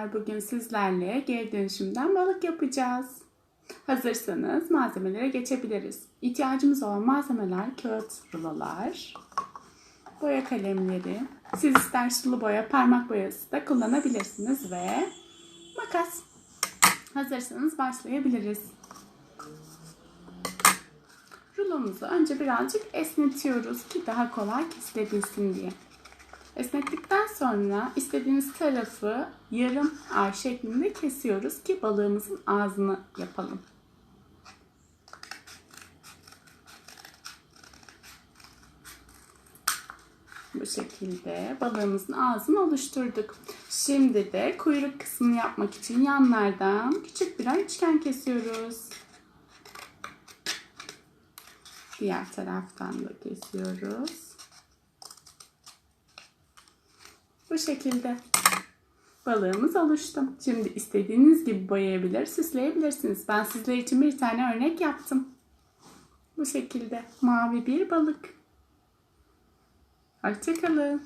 Merhabalar. Bugün sizlerle geri dönüşümden balık yapacağız. Hazırsanız malzemelere geçebiliriz. İhtiyacımız olan malzemeler kağıt rulolar, boya kalemleri, siz ister sulu boya, parmak boyası da kullanabilirsiniz ve makas. Hazırsanız başlayabiliriz. Rulomuzu önce birazcık esnetiyoruz ki daha kolay kesilebilsin diye. Esnettikten sonra istediğiniz tarafı yarım ay şeklinde kesiyoruz ki balığımızın ağzını yapalım. Bu şekilde balığımızın ağzını oluşturduk. Şimdi de kuyruk kısmını yapmak için yanlardan küçük birer üçgen kesiyoruz. Diğer taraftan da kesiyoruz. Bu şekilde balığımız oluştu. Şimdi istediğiniz gibi boyayabilir, süsleyebilirsiniz. Ben sizler için bir tane örnek yaptım. Bu şekilde mavi bir balık. Hoşçakalın.